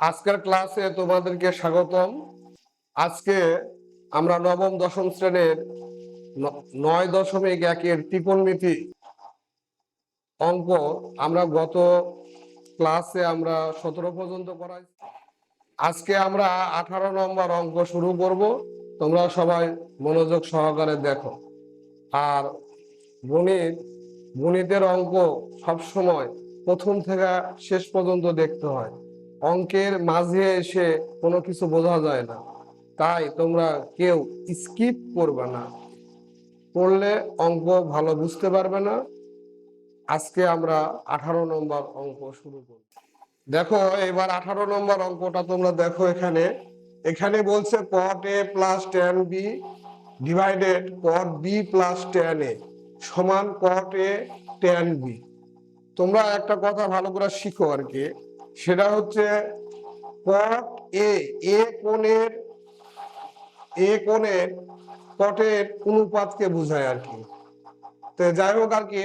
আজকের ক্লাসে তোমাদেরকে স্বাগতম। আজকে আমরা নবম, দশম শ্রেণির নয় দশমিক একের ত্রিকোণমিতি অঙ্ক আমরা গত ক্লাসে আমরা সতেরো পর্যন্ত করাই। আজকে আমরা আঠারো নম্বর অঙ্ক শুরু করব। তোমরা সবাই মনোযোগ সহকারে দেখো। আর গণিত, গণিতের অঙ্ক সবসময় প্রথম থেকে শেষ পর্যন্ত দেখতে হয়। অঙ্কের মাঝে এসে কোনো কিছু বোঝা যায় না। তাই তোমরা কেউ স্কিপ করবে না। পড়লে অঙ্ক ভালো বুঝতে পারবে না। আজকে আমরা আঠারো নম্বর অঙ্ক শুরু করব। দেখো, এবার আঠারো নম্বর অঙ্কটা তোমরা দেখো এখানে। এখানে বলছে cot A plus tan B divided cot B plus tan A সমান কট এ টেন বি তোমরা একটা কথা ভালো করে শিখো আর কি। সেটা হচ্ছে কট এ এ কোণের, এ অনুপাতকে বোঝায় আর কি। তো যাই হোক আর কি,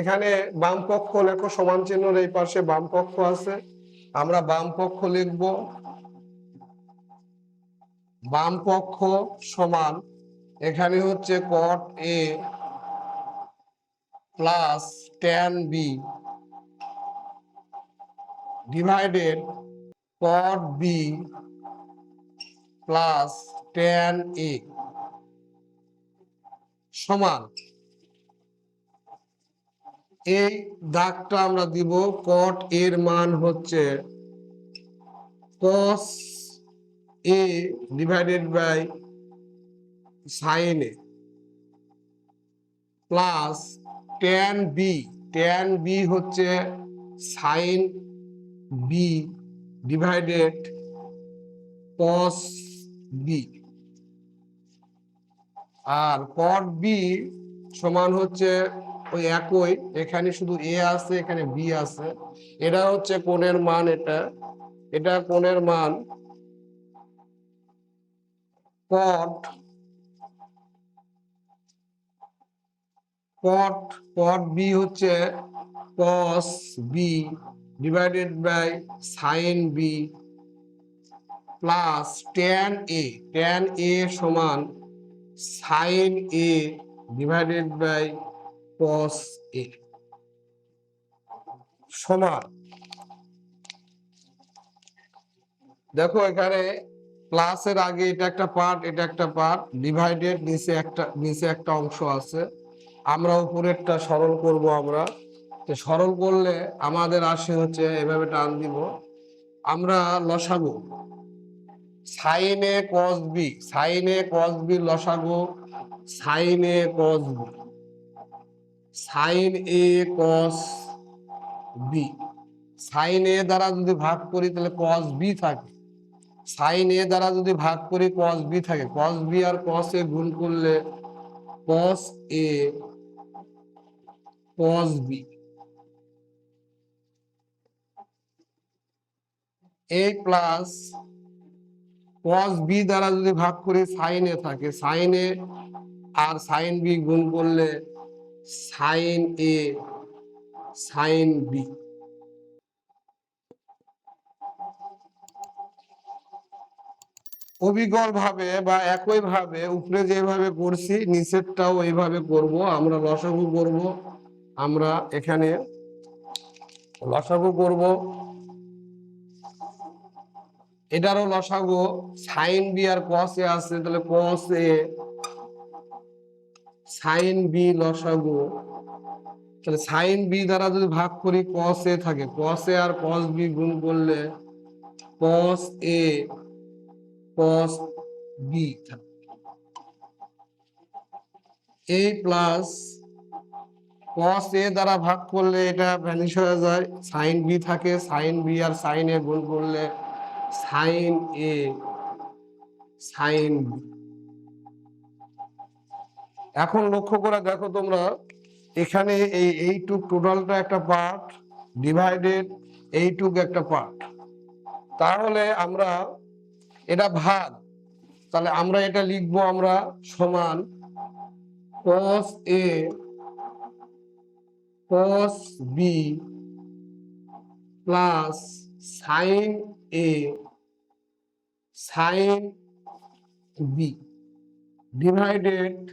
এখানে বাম পক্ষ লেখো, সমান চিহ্নর এই পাশে বাম পক্ষ আছে। আমরা বাম পক্ষ লিখব। বাম পক্ষ সমান, এখানে হচ্ছে cot A plus tan B divided cot B plus tan A সমান এই দাগটা আমরা দিব কট এর মান হচ্ছে cos A divided by sine A plus tan B tan B হচ্ছে sine B divided cos B আর cot বি সমান হচ্ছে ওই একই, এখানে শুধু এ আছে, এখানে বি আছে। এটা হচ্ছে কোণের মান এটা। এটা কোণের মান cot cot cot বি হচ্ছে cos B divided by sine B plus tan A tan A সমান sine A divided by cos A সমান। দেখো এখানে প্লাসের আগে এটা একটা পার্ট এটা একটা পার্ট ডিভাইডেড নিচে একটা নিচে একটা অংশ আছে। আমরা উপরেরটা সরল করব আমরা। তো সরল করলে আমাদের আসে হচ্ছে এভাবে টান দিব। আমরা লসাগু। সাইনে কস বি সাইনে কস বি লসাগু, সাইনে cos B sine A cos B sine A দ্বারা যদি ভাগ করি তাহলে কস বি থাকে। সাইন এ দ্বারা যদি ভাগ করি কস বি থাকে। কস বি আর কস এ গুণ করলে cos A cos B A plus cos B দ্বারা যদি ভাগ করি সাইন থাকে। সাইন আর সাইন বি গুণ করলে সাইন এ সাইন বি অবিকল ভাবে বা একই ভাবে উপরে যেভাবে করছি, নিচেরটাও এইভাবে করব। আমরা লসাগু করব। আমরা এখানে লসাগু করব। এটারও লসাগু। সাইন বি আর কস এ আছে, তাহলে কস। এ সাইন বি লসাগু। তাহলে সাইন বি দ্বারা যদি ভাগ করি, কস এ থাকে। কস এ আর কস বি গুণ করলে কস এ, কস বি থাকে। এ প্লাস কস এ দ্বারা ভাগ করলে এটা ভ্যানিশ হয়ে যায়। সাইন বি থাকে, সাইন বি আর সাইন এ গুণ করলে সাইন এ, সাইন এখন লক্ষ্য করে দেখো তোমরা, এখানে এই এইটুক টোটালটা একটা পার্ট, ডিভাইডেড এইটুক একটা পার্ট। তাহলে আমরা এটা ভাগ, তাহলে আমরা এটা লিখব আমরা সমান cos A cos B plus sine A sine B, divided,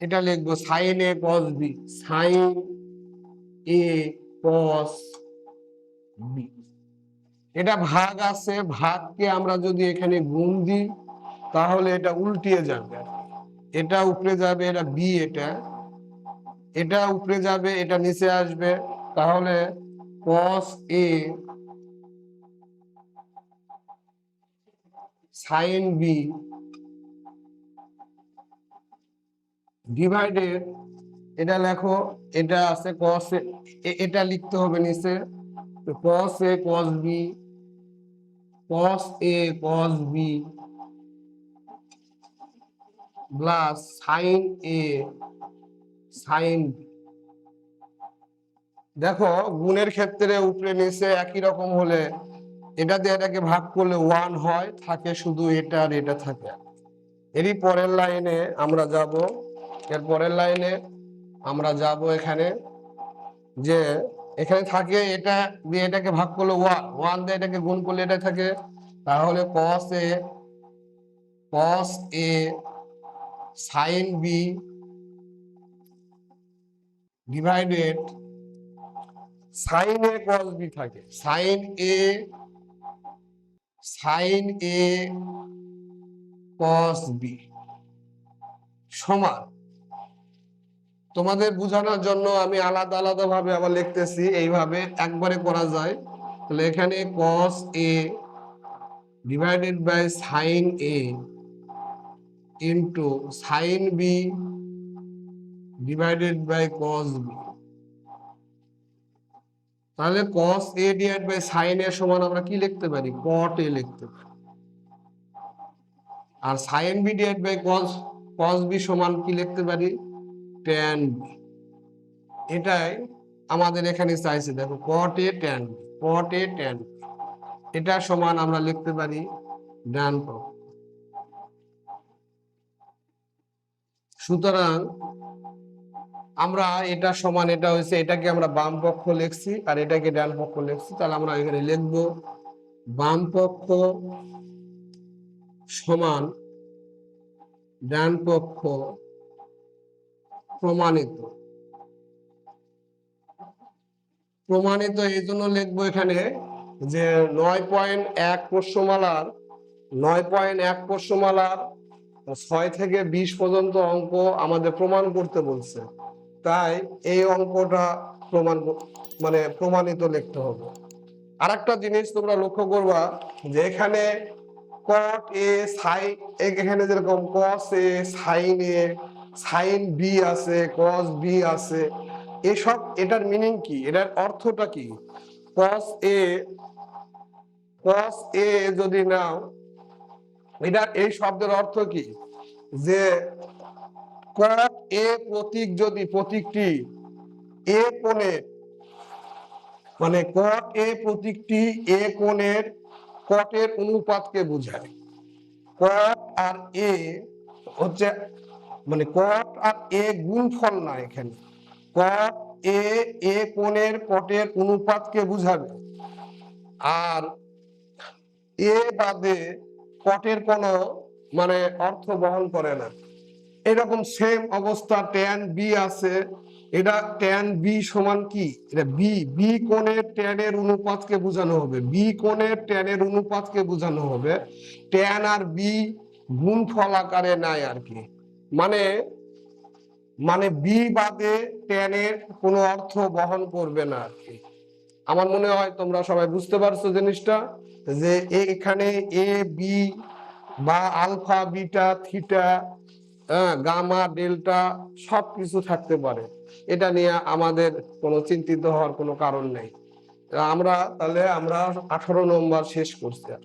এটা লিখব sine A cos B, sine A cos B. এটা ভাগ আছে, ভাগকে আমরা যদি এখানে গুণ দিই, তাহলে এটা উল্টিয়ে যাবে। এটা উপরে যাবে, এটা বি এটা। এটা উপরে যাবে, এটা নিচে আসবে। তাহলে cos A sine B divided এটা লেখো, এটা আছে এ- এটা লিখতে হবে নিচে। cos A cos b, cos A cos b plus sine A sine দেখো, গুণের ক্ষেত্রে উপরে নিচে একই রকম হলে এটা দিয়ে এটাকে ভাগ করলে ওয়ান হয়, থাকে শুধু এটা আর এটা থাকে। এরই পরের লাইনে আমরা যাব, এর পরের লাইনে আমরা যাব এখানে, যে এখানে থাকে এটা দিয়ে এটাকে ভাগ করলে ওয়ান ওয়ান দিয়ে এটাকে গুণ করলে এটা থাকে। তাহলে cos A cos A sine B divided sine A cos B থাকে। Sine A sine A cos B সমান। তোমাদের বোঝানোর জন্য আমি আলাদা আলাদা ভাবে আবার লিখতেছি, এইভাবে একবারে করা যায়। তাহলে এখানে cos A divided by sine A into sine B divided by cos B তাহলে cos a divide by sin a সমান আমরা কি লিখতে পারি? cot a লিখতে আর sin b divide by cos cos b সমান কি লিখতে পারি? tan এটাই আমাদের এখানে চাইছে, দেখো, cot a tan cot a tan এটা সমান আমরা লিখতে পারি ডান পক্ষ সুতরাং আমরা এটা সমান, এটা হয়েছে, এটাকে আমরা বাম পক্ষ লিখছি, আর এটাকে ডান পক্ষ লিখছি, তাহলে আমরা এখানে লিখব বাম পক্ষ সমান ডান পক্ষ প্রমাণিত। প্রমাণিত এই জন্য লিখব এখানে যে নয় পয়েন্ট এক প্রশ্নমালার নয় পয়েন্ট এক প্রশ্নমালার ছয় থেকে বিশ পর্যন্ত অঙ্ক আমাদের প্রমাণ করতে বলছে। তাই এই অঙ্কটা প্রমাণ মানে প্রমাণিত লিখতে হবে। আরেকটা জিনিস তোমরা লক্ষ্য করবা যে এখানে কট এ সাই এখানে যেরকম cos A sine A sine B আছে কস বি আছে, এসব এটার মিনিং কি? এটার অর্থটা কি? কস এ কস এ যদি নাও এটা এই শব্দের অর্থ কি? যে কট এ প্রতীক মানে কট কটের অনুপাতকে বোঝায়। কট আর এ হচ্ছে মানে কট আর এ গুণফল না এখানে। কট এ এ কোণের কটের অনুপাতকে বুঝাবে। আর এ বাদে কটের কোনো মানে অর্থ বহন করে না। এরকম সেম অবস্থা ট্যান বি আছে। এটা ট্যান বি সমান কি? এটা বি বি কোণের ট্যানের অনুপাতকে বোঝানো হবে। বি কোণের ট্যানের অনুপাতকে বোঝানো হবে। ট্যান আর বি গুণফল আকারে নাই আর কি। মানে মানে বি বাদে ট্যানের কোনো অর্থ বহন করবে না আর কি। আমার মনে হয় তোমরা সবাই বুঝতে পারছ জিনিসটা, যে এখানে এ বি বা আলফা, বিটা, থিটা হ্যাঁ, গামা ডেল্টা সব কিছু থাকতে পারে এটা নিয়ে আমাদের কোনো চিন্তিত হওয়ার কোনো কারণ নেই আমরা তাহলে আমরা আঠারো নম্বর শেষ করছি আর।